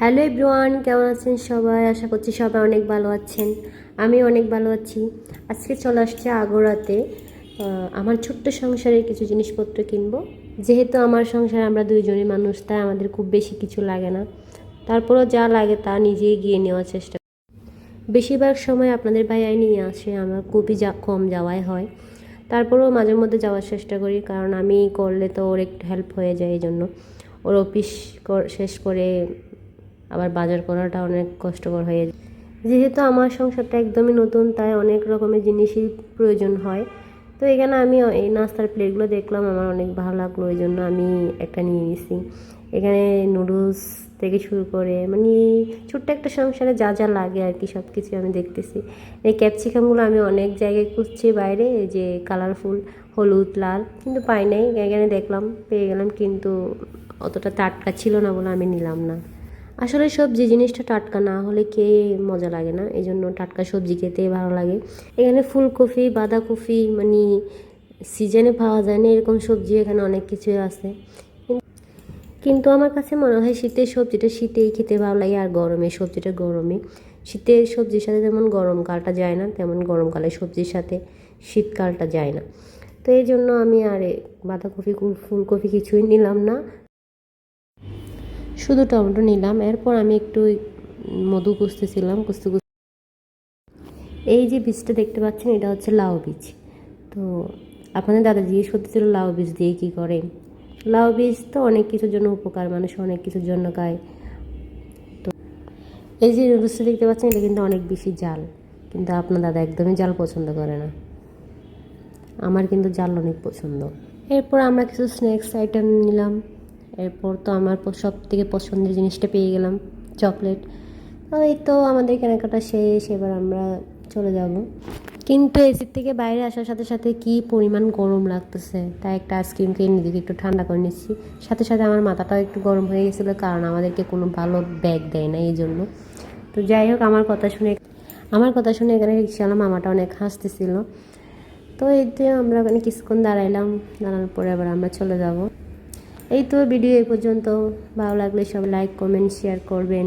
Hello everyone, কেমন আছেন সবাই? আশা করছি সবাই অনেক ভালো আছেন। আমি অনেক ভালো আছি। আজকে চলে আসছে আগোড়াতে আমার ছোট্ট সংসারের কিছু জিনিসপত্র কিনবো। যেহেতু আমার সংসারে আমরা দুইজনই মানুষ, তাই আমাদের খুব বেশি কিছু লাগে না। তারপরও যা লাগে তা নিজেই গিয়ে নেওয়ার চেষ্টা করি। বেশিরভাগ সময় আপনাদের ভাইয়াই নিয়ে আসে, আমার খুবই যা, কম যাওয়াই হয়। তারপরেও মাঝে মধ্যে যাওয়ার চেষ্টা করি, কারণ আমি করলে তো ওর একটু হেল্প হয়ে যায় এই জন্য ওর অফিস শেষ করে আবার বাজার করাটা অনেক কষ্টকর হয়ে যায়। যেহেতু আমার সংসারটা একদমই নতুন, তাই অনেক রকমের জিনিসই প্রয়োজন হয়। তো এখানে আমি এই নাস্তার প্লেটগুলো দেখলাম, আমার অনেক ভালো লাগল, ওই জন্য আমি একটা নিয়ে নিয়েছি এখানে নুডলস থেকে শুরু করে মানে ছোট্ট একটা সংসারে যা যা লাগে আর কি সব কিছু আমি দেখতেছি। এই ক্যাপসিকামগুলো আমি অনেক জায়গায় খুঁজছি বাইরে যে কালারফুল, হলুদ, লাল, কিন্তু পাই নাই। এখানে দেখলাম, পেয়ে গেলাম, কিন্তু অতটা টাটকা ছিল না বলে আমি নিলাম না। আসলে সবজি জিনিসটা টাটকা না হলে কে মজা লাগে না, এই জন্য টাটকা সবজি খেতে ভালো লাগে। এখানে ফুলকপি, বাঁধাকপি মানে সিজনে পাওয়া যায় না, এরকম সবজি এখানে অনেক কিছুই আছে। কিন্তু আমার কাছে মনে হয় শীতের সবজিটা শীতেই খেতে ভালো লাগে আর গরমে, সবজিটা গরমে। শীতের সবজির সাথে যেমন গরমকালটা যায় না, তেমন গরমকালে সবজির সাথে শীতকালটা যায় না। তো এই জন্য আমি আর বাঁধাকপি ফুলকপি কিছুই নিলাম না। শুধু টমেটো নিলাম, এরপর আমি একটু মধু কুচতেছিলাম কুচতে কুচতে এই যে বীজটা দেখতে পাচ্ছেন, এটা হচ্ছে লাউ বীজ। তো আপনাদের দাদা জিজ্ঞেস করতেছিল, লাউ বীজ দিয়ে কী করে? লাউ বীজ তো অনেক কিছুর জন্য উপকার, মানুষ অনেক কিছুর জন্য খায়। তো এই যে নুডলসটা দেখতে পাচ্ছেন, এটা কিন্তু অনেক বেশি জাল, কিন্তু আপনার দাদা একদমই জাল পছন্দ করে না। আমার কিন্তু জাল অনেক পছন্দ। এরপর আমরা কিছু স্ন্যাক্স আইটেম নিলাম। এরপর তো আমার সব থেকে পছন্দের জিনিসটা পেয়ে গেলাম, চকলেট। এই তো আমাদের কেনাকাটা শেষ, এবার আমরা চলে যাব। কিন্তু এসির থেকে বাইরে আসার সাথে সাথে কি পরিমাণ গরম লাগতেছে, তাই একটা আইসক্রিম কিনে নিজেকে একটু ঠান্ডা করে নিচ্ছি। সাথে সাথে আমার মাথাটাও একটু গরম হয়ে গেছিল, কারণ আমাদেরকে কোনো ভালো ব্যাগ দেয় না এই জন্য তো যাই হোক, আমার কথা শুনে, আমার কথা শুনে এখানে রিক্সাওয়ালা মামাটা অনেক হাসতেছিল। তো যে আমরা ওখানে কিছুক্ষণ দাঁড়াইলাম, দাঁড়ানোর পরে আবার আমরা চলে যাব। এই তো ভিডিও এই পর্যন্ত। ভালো লাগলে সব লাইক কমেন্ট শেয়ার করবেন।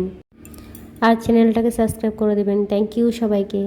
আর চ্যানেলটাকে সাবস্ক্রাইব করে দেবেন। থ্যাংক ইউ সবাইকে।